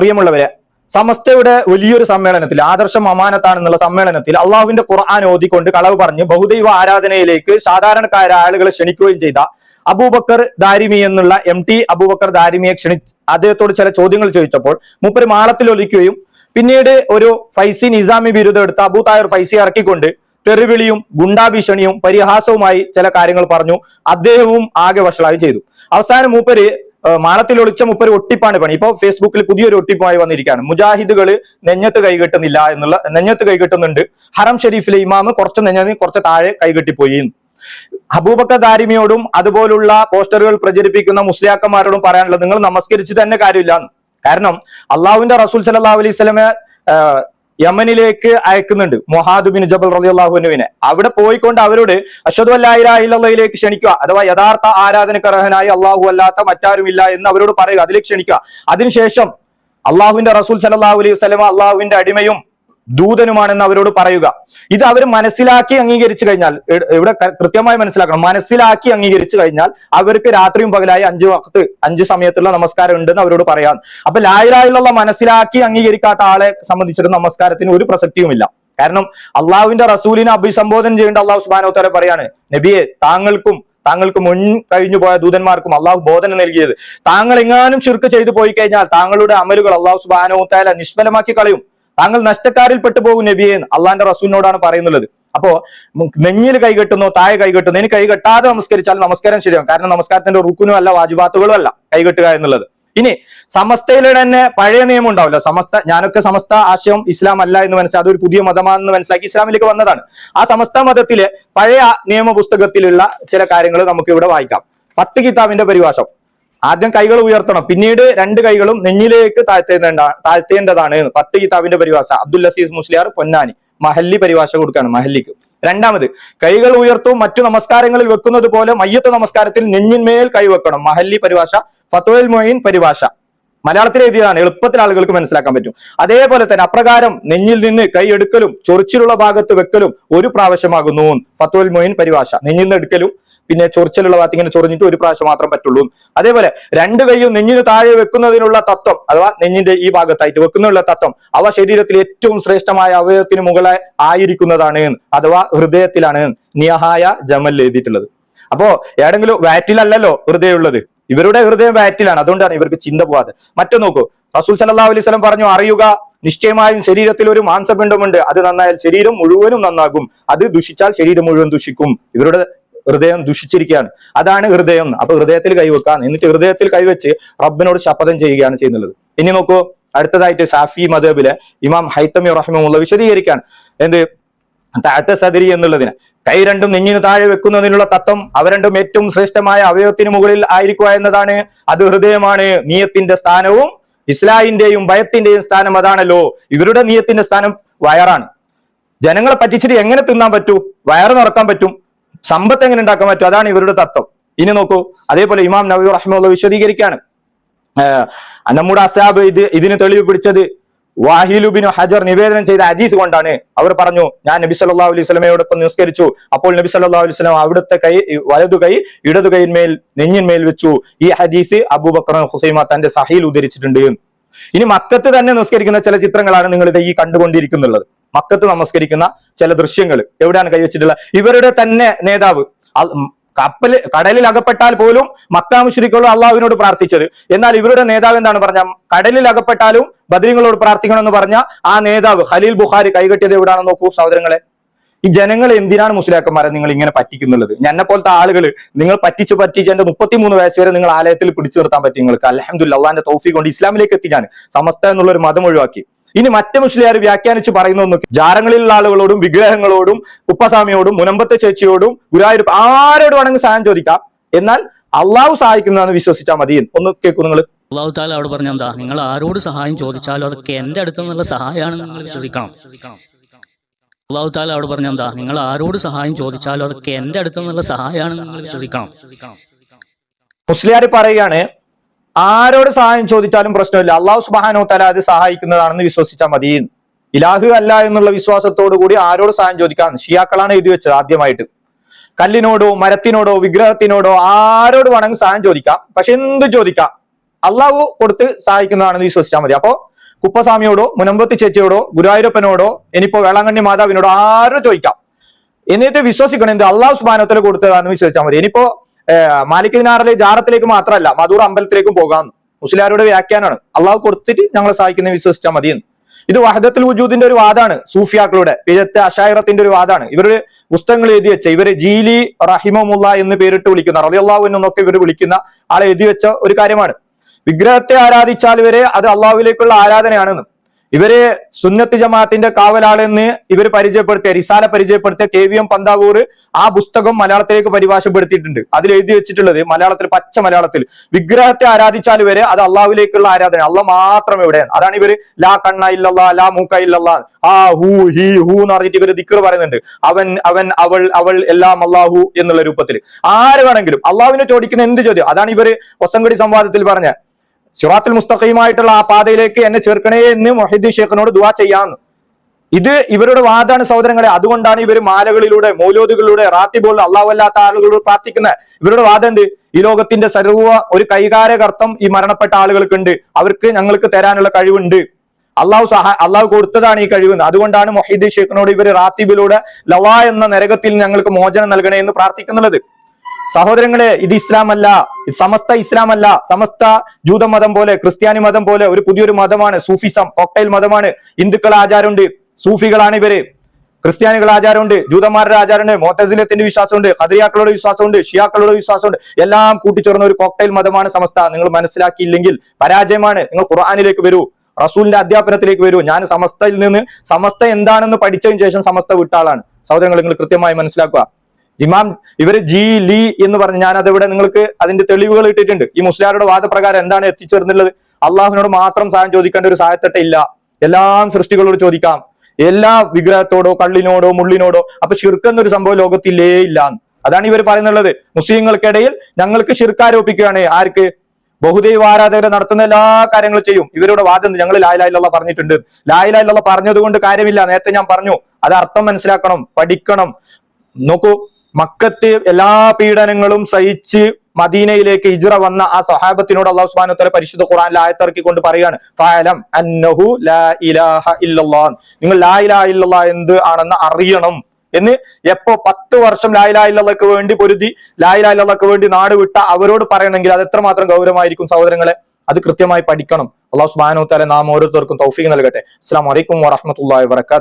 പ്രിയമുള്ളവരെ സമസ്തയുടെ വലിയൊരു സമ്മേളനത്തിൽ ആദർശം അമാനത്താണെന്നുള്ള സമ്മേളനത്തിൽ അള്ളാഹുവിന്റെ ഖുർആൻ ഓതിക്കൊണ്ട് കളവ് പറഞ്ഞ് ബഹുദൈവ ആരാധനയിലേക്ക് സാധാരണക്കാരായ ആളുകളെ ക്ഷണിക്കുകയും ചെയ്ത അബൂബക്കർ ദാരിമി എന്നുള്ള എം ടി അബൂബക്കർ ദാരിമിയെ ക്ഷണി അദ്ദേഹത്തോട് ചില ചോദ്യങ്ങൾ ചോദിച്ചപ്പോൾ മൂപ്പര് മാളത്തിൽ ഒലിക്കുകയും പിന്നീട് ഒരു ഫൈസി നിസാമി ബിരുദം എടുത്ത അബൂ തായർ ഫൈസി ഇറക്കിക്കൊണ്ട് തെറിവിളിയും ഗുണ്ടാഭീഷണിയും പരിഹാസവുമായി ചില കാര്യങ്ങൾ പറഞ്ഞു അദ്ദേഹവും ആകെ വഷളായി ചെയ്തു. അവസാനം മൂപ്പര് മാളത്തിൽ ഒളിച്ച മുപ്പര് ഒട്ടിപ്പാണ് പണി. ഇപ്പൊ ഫേസ്ബുക്കിൽ പുതിയൊരു ഒട്ടിപ്പുമായി വന്നിരിക്കുകയാണ്. മുജാഹിദുകൾ നെഞ്ഞത്ത് കൈകെട്ടുന്നില്ല എന്നുള്ള നെഞ്ഞത്ത് കൈകെട്ടുന്നുണ്ട്. ഹറം ഷെരീഫിലെ ഇമാമ് കുറച്ച് നെഞ്ഞതിന് കുറച്ച് താഴെ കൈകെട്ടിപ്പോയി. അബൂബക്കർ ദാരിമിയോടും അതുപോലുള്ള പോസ്റ്ററുകൾ പ്രചരിപ്പിക്കുന്ന മുസ്ലിയാക്കന്മാരോടും പറയാനുള്ളത് നിങ്ങൾ നമസ്കരിച്ച് തന്നെ കാര്യമില്ല. കാരണം അള്ളാഹുവിന്റെ റസൂൽ സല്ലല്ലാഹു അലൈഹി സ്വലമെ യമനിലേക്ക് അയക്കുന്നുണ്ട്. മൊഹാദ് ബിൻ ജബൽ റളിയല്ലാഹുവിനെ അവിടെ പോയിക്കൊണ്ട് അവരോട് അഷദ് അല്ലായിലേക്ക് ക്ഷണിക്കുക. അഥവാ യഥാർത്ഥ ആരാധനക്കർഹനായി അള്ളാഹു അല്ലാത്ത മറ്റാരുമില്ല എന്ന് അവരോട് പറയുക. അതിലേക്ക് ക്ഷണിക്കുക. അതിനുശേഷം അള്ളാഹുവിന്റെ റസൂൽ സല്ലല്ലാഹു അലൈഹി വസല്ലമ അള്ളാഹുവിന്റെ അടിമയും ദൂതനുമാണെന്ന് അവരോട് പറയുക. ഇത് അവർ മനസ്സിലാക്കി അംഗീകരിച്ചു കഴിഞ്ഞാൽ ഇവിടെ കൃത്യമായി മനസ്സിലാക്കണം. മനസ്സിലാക്കി അംഗീകരിച്ചു കഴിഞ്ഞാൽ അവർക്ക് രാത്രിയും പകലായി അഞ്ചു വക്ത് അഞ്ചു സമയത്തുള്ള നമസ്കാരം ഉണ്ടെന്ന് അവരോട് പറയാം. അപ്പൊ ലായിലായുള്ള മനസ്സിലാക്കി അംഗീകരിക്കാത്ത ആളെ സംബന്ധിച്ചൊരു നമസ്കാരത്തിന് ഒരു പ്രസക്തിയുമില്ല. കാരണം അള്ളാഹുവിന്റെ റസൂലിനെ അഭിസംബോധന ചെയ്യേണ്ട അള്ളാഹു സുബാനോത്തര പറയാണ് നബിയെ താങ്കൾക്കും താങ്കൾക്ക് മുൻ കഴിഞ്ഞു പോയ ദൂതന്മാർക്കും അള്ളാഹു ബോധന നൽകിയത്. താങ്കൾ എങ്ങാനും ശിർക്ക് ചെയ്തു പോയി കഴിഞ്ഞാൽ താങ്കളുടെ അമലുകൾ അള്ളാഹു സുബാനോത്താല നിഷ്ഫലമാക്കി കളയും. താങ്കൾ നഷ്ടക്കാരിൽ പെട്ടുപോകും നബിയെ അള്ളാന്റെ റസൂലിനോടാണ് പറയുന്നുള്ളത്. അപ്പോ നെഞ്ഞിൽ നെഞ്ഞിൽ കൈകെട്ടുന്നു താഴെ കൈകെട്ടുന്നു ഇനി കൈ കെട്ടാതെ നമസ്കരിച്ചാൽ നമസ്കാരം ശരിയാവും. കാരണം നമസ്കാരത്തിന്റെ റുക്കുനും അല്ല വാജുബാത്തുകളും അല്ല കൈകെട്ടുക എന്നുള്ളത്. ഇനി സമസ്തയിലെ തന്നെ പഴയ നിയമം ഉണ്ടാവില്ല. സമസ്ത ഞാനൊക്കെ സമസ്ത ആശയം ഇസ്ലാം അല്ല എന്ന് മനസ്സിലാക്കി അതൊരു പുതിയ മതമാണെന്ന് മനസ്സിലാക്കി ഇസ്ലാമിലേക്ക് വന്നതാണ്. ആ സമസ്ത മതത്തിലെ പഴയ നിയമ പുസ്തകത്തിലുള്ള ചില കാര്യങ്ങൾ നമുക്ക് ഇവിടെ വായിക്കാം. പത്ത് കിതാബിന്റെ പരിഭാഷം. ആദ്യം കൈകൾ ഉയർത്തണം. പിന്നീട് രണ്ട് കൈകളും നെഞ്ഞിലേക്ക് താഴ്ത്തേണ്ട താഴ്ത്തേണ്ടതാണ്. എന്ന്. പത്ത് കിതാബിന്റെ പരിഭാഷ. അബ്ദുൽ അസീസ് മുസ്ലിയാർ പൊന്നാനി. മഹല്ലി പരിഭാഷ കൊടുക്കുകയാണ് മഹല്ലിക്ക്. രണ്ടാമത് കൈകൾ ഉയർത്തും മറ്റു നമസ്കാരങ്ങളിൽ വെക്കുന്നത് പോലെ മയ്യത്ത് നമസ്കാരത്തിൽ നെഞ്ഞിന്മേൽ കൈവെക്കണം മഹല്ലി പരിഭാഷ ഫത്തോയിൽ മൊയിൻ പരിഭാഷ. മലയാളത്തിൽ എഴുതിയതാണ്. എളുപ്പത്തിൽ ആളുകൾക്ക് മനസ്സിലാക്കാൻ പറ്റും. അതേപോലെ തന്നെ അപ്രകാരം നെഞ്ഞിൽ നിന്ന് കൈ എടുക്കലും ചൊറിച്ചിലുള്ള ഭാഗത്ത് വെക്കലും ഒരു പ്രാവശ്യമാകുന്നു. ഫത്തോൽ മൊയിൻ പരിഭാഷ. നെഞ്ഞിൽ നിന്ന് എടുക്കലും പിന്നെ ചൊറിച്ചിലുള്ള ഭാഗത്ത് ഇങ്ങനെ ചൊറിഞ്ഞിട്ട് ഒരു പ്രാവശ്യം മാത്രം പറ്റുള്ളൂ. അതേപോലെ രണ്ട് കൈയും നെഞ്ഞിന് താഴെ വെക്കുന്നതിനുള്ള തത്വം അഥവാ നെഞ്ഞിന്റെ ഈ ഭാഗത്തായിട്ട് വെക്കുന്നതിനുള്ള തത്വം അവ ശരീരത്തിൽ ഏറ്റവും ശ്രേഷ്ഠമായ അവയവത്തിന് മുകളെ ആയിരിക്കുന്നതാണ് അഥവാ ഹൃദയത്തിലാണ്. നിയഹായ ജമൽ എഴുതിയിട്ടുള്ളത്. അപ്പോ ഏതെങ്കിലും വാറ്റിലല്ലല്ലോ ഹൃദയമുള്ളത്? ഇവരുടെ ഹൃദയം വാറ്റിലാണ്. അതുകൊണ്ടാണ് ഇവർക്ക് ചിന്ത പോവാതെ. മറ്റു നോക്കൂ. റസൂൽ സല്ലാ അലൈഹി സ്വലം പറഞ്ഞു അറിയുക നിശ്ചയമായും ശരീരത്തിൽ ഒരു മാംസപിണ്ഡമുണ്ട്. അത് നന്നായാൽ ശരീരം മുഴുവനും നന്നാകും. അത് ദുഷിച്ചാൽ ശരീരം മുഴുവൻ ദുഷിക്കും. ഇവരുടെ ഹൃദയം ദുഷിച്ചിരിക്കുകയാണ്. അതാണ് ഹൃദയം. അപ്പൊ ഹൃദയത്തിൽ കൈവെക്കാൻ എന്നിട്ട് ഹൃദയത്തിൽ കൈവച്ച് റബ്ബിനോട് ശപഥം ചെയ്യുകയാണ് ചെയ്യുന്നത്. ഇനി നോക്കൂ അടുത്തതായിട്ട് സാഫി മദബിലെ ഇമാം ഹൈത്തമി റഹ്മുള്ള വിശദീകരിക്കാൻ എന്ത്? താഴത്ത സദരി എന്നുള്ളതിന്. കൈ രണ്ടും നെഞ്ഞിന് താഴെ വെക്കുന്നതിനുള്ള തത്വം അവ രണ്ടും ഏറ്റവും ശ്രേഷ്ഠമായ അവയവത്തിന് മുകളിൽ ആയിരിക്കുക എന്നതാണ്. അത് ഹൃദയമാണ്. നീയത്തിന്റെ സ്ഥാനവും ഇസ്ലാഹിന്റെയും ഭയത്തിന്റെയും സ്ഥാനം അതാണല്ലോ. ഇവരുടെ നീയത്തിന്റെ സ്ഥാനം വയറാണ്. ജനങ്ങളെ പറ്റിച്ചിട്ട് എങ്ങനെ തിന്നാൻ പറ്റൂ? വയറ് നിറക്കാൻ പറ്റും. സമ്പത്ത് എങ്ങനെ ഉണ്ടാക്കാൻ പറ്റും? അതാണ് ഇവരുടെ തത്വം. ഇനി നോക്കൂ അതേപോലെ ഇമാം നബി റഹ്മുള്ള വിശദീകരിക്കുകയാണ്. ആഹ് നമ്മുടെ അസാബ് ഇത് ഇതിന് തെളിവ് പിടിച്ചത് വാഹിലുബിനു ഹജർ നിവേദനം ചെയ്ത അജീസ് കൊണ്ടാണ്. അവർ പറഞ്ഞു ഞാൻ നബി സല്ലാ അലൈഹി സ്വലമയോടൊപ്പം നിസ്കരിച്ചു. അപ്പോൾ നബി സല്ലാ അലൈഹി സ്വലം അവിടുത്തെ കൈ വലതു കൈ ഇടതു കൈയിന്മേൽ നെഞ്ഞിന്മേൽ വെച്ചു. ഈ ഹദീസ് അബൂബക്കർ ഹുസൈമ തന്റെ സഹയിൽ ഉദ്ധരിച്ചിട്ടുണ്ട്. ഇനി മക്കത്ത് തന്നെ നിസ്കരിക്കുന്ന ചില ചിത്രങ്ങളാണ് നിങ്ങൾ ഇത് ഈ കണ്ടുകൊണ്ടിരിക്കുന്നുള്ളത്. മക്കത്ത് നമസ്കരിക്കുന്ന ചില ദൃശ്യങ്ങൾ എവിടെയാണ് കൈവച്ചിട്ടുള്ളത്? ഇവരുടെ തന്നെ നേതാവ്. കപ്പൽ കടലിൽ അകപ്പെട്ടാൽ പോലും മക്കാമുശ്രീക്കുള്ള അള്ളാഹുവിനോട് പ്രാർത്ഥിച്ചത്. എന്നാൽ ഇവരുടെ നേതാവ് എന്താണ് പറഞ്ഞ? കടലിൽ അകപ്പെട്ടാലും ബദ്രീങ്ങളോട് പ്രാർത്ഥിക്കണമെന്ന് പറഞ്ഞ ആ നേതാവ് ഖലീൽ ബുഖാരി കൈകെട്ടിയത് എവിടെയാണെന്ന് നോക്കൂ സഹോദരങ്ങളെ. ഈ ജനങ്ങൾ എന്തിനാണ് മുസ്ലിയാക്കന്മാരെ നിങ്ങൾ ഇങ്ങനെ പറ്റിക്കുന്നുള്ളത്? എന്നെ പോലത്തെ ആളുകൾ നിങ്ങൾ പറ്റിച്ച് പറ്റിച്ച് എന്റെ മുപ്പത്തിമൂന്ന് വയസ്സ് വരെ നിങ്ങൾ ആലയത്തിൽ പിടിച്ചു നിർത്താൻ പറ്റി നിങ്ങൾക്ക്. അലഹമുല്ല അള്ളാന്റെ തോഫി കൊണ്ട് ഇസ്ലാമിലേക്ക് എത്തി ഞാൻ സമസ്ത എന്നുള്ള ഒരു മതം ഒഴിവാക്കി. ഇനി മറ്റു മുസ്ലിയാർ വ്യാഖ്യാനിച്ച് പറയുന്നു ജാരങ്ങളിലുള്ള ആളുകളോടും വിഗ്രഹങ്ങളോടും കുപ്പസ്വാമിയോടും മുനമ്പത്തെ ചേച്ചിയോടും ഗുരുവായൂർ ആരോട് വേണമെങ്കിൽ സഹായം ചോദിക്കാം. എന്നാൽ അള്ളാഹു സഹായിക്കുന്നതെന്ന് വിശ്വസിച്ചാൽ മതി. ഒന്ന് കേൾക്കൂ നിങ്ങൾ അള്ളാഹു താല അവിടെ പറഞ്ഞ എന്താ? നിങ്ങൾ ആരോട് സഹായം ചോദിച്ചാലും അതൊക്കെ എന്റെ അടുത്ത് നിന്നുള്ള സഹായമാണ് നിങ്ങൾ വിശ്വസിക്കണം. അള്ളാഹു താല അവിടെ പറഞ്ഞ എന്താ? നിങ്ങൾ ആരോട് സഹായം ചോദിച്ചാലും അതൊക്കെ എന്റെ അടുത്ത് നിന്നുള്ള സഹായമാണ് നിങ്ങൾ വിശ്വസിക്കണം. മുസ്ലിയാർ പറയുകയാണ് ആരോട് സഹായം ചോദിച്ചാലും പ്രശ്നമില്ല. അള്ളാഹു സുബാനോ തല അത് സഹായിക്കുന്നതാണെന്ന് വിശ്വസിച്ചാൽ മതി. ഇലാഹു അല്ല എന്നുള്ള വിശ്വാസത്തോടു കൂടി ആരോട് സഹായം ചോദിക്കാൻ? ഷിയാക്കളാണ് എഴുതി വെച്ചത് ആദ്യമായിട്ട്. കല്ലിനോടോ മരത്തിനോടോ വിഗ്രഹത്തിനോടോ ആരോട് വേണമെങ്കിൽ സഹായം ചോദിക്കാം. പക്ഷെ എന്ത് ചോദിക്കാം? അള്ളാഹു കൊടുത്ത് സഹായിക്കുന്നതാണെന്ന് വിശ്വസിച്ചാൽ മതി. അപ്പോ കുപ്പസ്വാമിയോടോ മുനമ്പത്തി ചേച്ചിയോടോ ഗുരുവായൂരപ്പനോടോ ഇനിയിപ്പോ വേളാങ്കണ്ണി മാതാവിനോടോ ആരോ ചോദിക്കാം? എന്നിട്ട് വിശ്വസിക്കണം എന്ത്? അള്ളാഹു സുബാനോത്തല കൊടുത്തതാണെന്ന് വിശ്വസിച്ചാൽ മതി. ഇനിയിപ്പോ മാലിക് ദിനാറിലെ ജാറത്തിലേക്ക് മാത്രമല്ല മധൂർ അമ്പലത്തിലേക്കും പോകാമെന്ന് മുസ്ലിയാരുടെ വ്യാഖ്യാനമാണ്. അള്ളാഹു കൊടുത്തിട്ട് ഞങ്ങളെ സഹായിക്കുന്ന വിശ്വസിച്ചാൽ മതിയെന്ന് ഇത് വഹദത്തുൽ വുജൂദിന്റെ ഒരു വാദാണ് സൂഫിയാക്കളുടെ പിഴത്തെ അഷായറത്തിന്റെ ഒരു വാദാണ്. ഇവർ പുസ്തകങ്ങൾ എഴുതി വെച്ച ഇവർ ജീലി റഹിമമുല്ല എന്ന് പേരിട്ട് വിളിക്കുന്ന റളിയല്ലാഹു എന്നൊക്കെ ഇവർ വിളിക്കുന്ന ആളെ എഴുതി വെച്ച ഒരു കാര്യമാണ്. വിഗ്രഹത്തെ ആരാധിച്ചാൽ ഇവരെ അത് അള്ളാഹുവിലേക്കുള്ള ആരാധനയാണെന്ന്. ഇവർ സുന്നത്ത് ജമാഅത്തിന്റെ കാവലാളെന്ന് ഇവർ പരിചയപ്പെടുത്തിയ റിസാല പരിചയപ്പെടുത്തിയ കെ വി എം പന്താവൂർ ആ പുസ്തകം മലയാളത്തിലേക്ക് പരിഭാഷപ്പെടുത്തിയിട്ടുണ്ട്. അതിൽ എഴുതി വെച്ചിട്ടുള്ളത് മലയാളത്തിൽ പച്ച മലയാളത്തിൽ. വിഗ്രഹത്തെ ആരാധിച്ചാൽ വരെ അത് അള്ളാഹുലേക്കുള്ള ആരാധന അള്ള മാത്രം ഇവിടെ അതാണ് ഇവർ ലാ കണ്ണ ഇല്ലല്ലാ ലാ മൂക്ക ഇല്ലല്ലാ ആ ഹൂ ഹി ഹൂ എന്ന് പറഞ്ഞിട്ട് ഇവർ ദിക്കർ പറയുന്നുണ്ട്. അവൻ അവൻ അവൾ അവൾ എല്ലാം അള്ളാഹു എന്നുള്ള രൂപത്തിൽ. ആര് വേണമെങ്കിലും അള്ളാഹുവിനെ ചോദിക്കുന്ന എന്ത് ചോദ്യം? അതാണ് ഇവർ ഒസങ്കടി സംവാദത്തിൽ പറഞ്ഞ സിറാത്തുൽ മുസ്തഖയുമായിട്ടുള്ള ആ പാതയിലേക്ക് എന്നെ ചേർക്കണേ എന്ന് മൊഹിദ്ദീൻ ഷേഖിനോട് ദുവാ ചെയ്യാന്ന്. ഇത് ഇവരുടെ വാദാണ് സഹോദരങ്ങളെ അതുകൊണ്ടാണ് ഇവർ മാലകളിലൂടെ മൗലോദുകളിലൂടെ അള്ളാഹു അള്ളാഹുവല്ലാത്ത ആളുകളോട് പ്രാർത്ഥിക്കുന്നത് ഇവരുടെ വാദം എന്ത്? ഈ ലോകത്തിന്റെ സർവ ഒരു കൈകാരകർത്തം ഈ മരണപ്പെട്ട ആളുകൾക്കുണ്ട്. അവർക്ക് ഞങ്ങൾക്ക് തരാനുള്ള കഴിവുണ്ട്. അള്ളാഹു സഹാ അള്ളാഹു കൊടുത്തതാണ് ഈ കഴിവ്. അതുകൊണ്ടാണ് മൊഹീദ് ഷേഖിനോട് ഇവർ റാത്തിബിലൂടെ ലവാ എന്ന നരകത്തിൽ ഞങ്ങൾക്ക് മോചനം നൽകണേ എന്ന് പ്രാർത്ഥിക്കുന്നുള്ളത് സഹോദരങ്ങളെ ഇത് ഇസ്ലാം അല്ല ഇത് സമസ്ത ഇസ്ലാം അല്ല സമസ്ത ജൂത മതം പോലെ ക്രിസ്ത്യാനി മതം പോലെ ഒരു പുതിയൊരു മതമാണ് സൂഫിസം കോക്ടൈൽ മതമാണ്. ഹിന്ദുക്കൾ ആചാരമുണ്ട്. സൂഫികളാണ് ഇവർ. ക്രിസ്ത്യാനികൾ ആചാരമുണ്ട്. ജൂതന്മാരുടെ ആചാരമുണ്ട്. മോത്തസിലത്തിന്റെ വിശ്വാസമുണ്ട്. ഹദ്രിയാക്കളുടെ വിശ്വാസമുണ്ട്. ഷിയാക്കളുടെ വിശ്വാസമുണ്ട്. എല്ലാം കൂട്ടിച്ചേർന്ന ഒരു കോക്ടൈൽ മതമാണ് സമസ്ത. നിങ്ങൾ മനസ്സിലാക്കിയില്ലെങ്കിൽ പരാജയമാണ്. നിങ്ങൾ ഖുർആാനിലേക്ക് വരൂ. റസൂലിന്റെ അധ്യാപനത്തിലേക്ക് വരൂ. ഞാൻ സമസ്തയിൽ നിന്ന് സമസ്ത എന്താണെന്ന് പഠിച്ചതിന് ശേഷം സമസ്ത വിട്ടാളാണ് സഹോദരങ്ങൾ നിങ്ങൾ കൃത്യമായി മനസ്സിലാക്കുക. ഇമാം ഇവർ ജി ലി എന്ന് പറഞ്ഞ് ഞാൻ അതിവിടെ നിങ്ങൾക്ക് അതിന്റെ തെളിവുകൾ ഇട്ടിട്ടുണ്ട്. ഈ മുസ്ലിയാരുടെ വാദപ്രകാരം എന്താണ് എത്തിച്ചേർന്നുള്ളത് അള്ളാഹുവിനോട് മാത്രം സഹായം ചോദിക്കേണ്ട ഒരു സഹായത്തട്ട ഇല്ല. എല്ലാം സൃഷ്ടികളോട് ചോദിക്കാം. എല്ലാ വിഗ്രഹത്തോടോ കള്ളിനോടോ മുള്ളിനോടോ അപ്പൊ ഷിർക്ക് എന്നൊരു സംഭവം ലോകത്തില്ലേ ഇല്ല അതാണ് ഇവർ പറയുന്നുള്ളത്. മുസ്ലിങ്ങൾക്കിടയിൽ ഞങ്ങൾക്ക് ഷിർക്ക് ആരോപിക്കുകയാണ് ആർക്ക്? ബഹുദൈവ ആരാധകരെ നടത്തുന്ന എല്ലാ കാര്യങ്ങളും ചെയ്യും. ഇവരുടെ വാദം? ഞങ്ങൾ ലായിലായില്ല പറഞ്ഞിട്ടുണ്ട്. ലായിലായില്ല പറഞ്ഞത് കൊണ്ട് കാര്യമില്ല. നേരത്തെ ഞാൻ പറഞ്ഞു. അത് അർത്ഥം മനസ്സിലാക്കണം പഠിക്കണം. നോക്കൂ മക്കത്ത് എല്ലാ പീഡനങ്ങളും സഹിച്ച് മദീനയിലേക്ക് ഹിജ്റ വന്ന ആ സഹാബത്തിനോട് അള്ളാഹു സുബ്ഹാനഹു വതആല പരിശുദ്ധ ഖുറാൻ ആയത്തിറക്കി കൊണ്ട് പറയാണ് അന്നഹു ലാ ഇലാഹ നിങ്ങൾ ലാ ഇലാഹ എന്ത് ആണെന്ന് അറിയണം എന്ന് എപ്പോ പത്ത് വർഷം ലാ ഇലാഹ ഇല്ലല്ലാഹ്ക്ക് വേണ്ടി പൊരുതി ലാ ഇലാഹ ഇല്ലല്ലാഹ്ക്ക് വേണ്ടി നാട് വിട്ട അവരോട് പറയണമെങ്കിൽ അത് എത്രമാത്രം ഗൗരവമായിരിക്കും സഹോദരങ്ങളെ? അത് കൃത്യമായി പഠിക്കണം. അള്ളാഹു സുബ്ഹാനഹു വതആല നാം ഓരോരുത്തർക്കും തൗഫീഖ് നൽകട്ടെ. അസ്സലാമു അലൈക്കും വാഹമത്തല്ലാ വബറകാതുഹു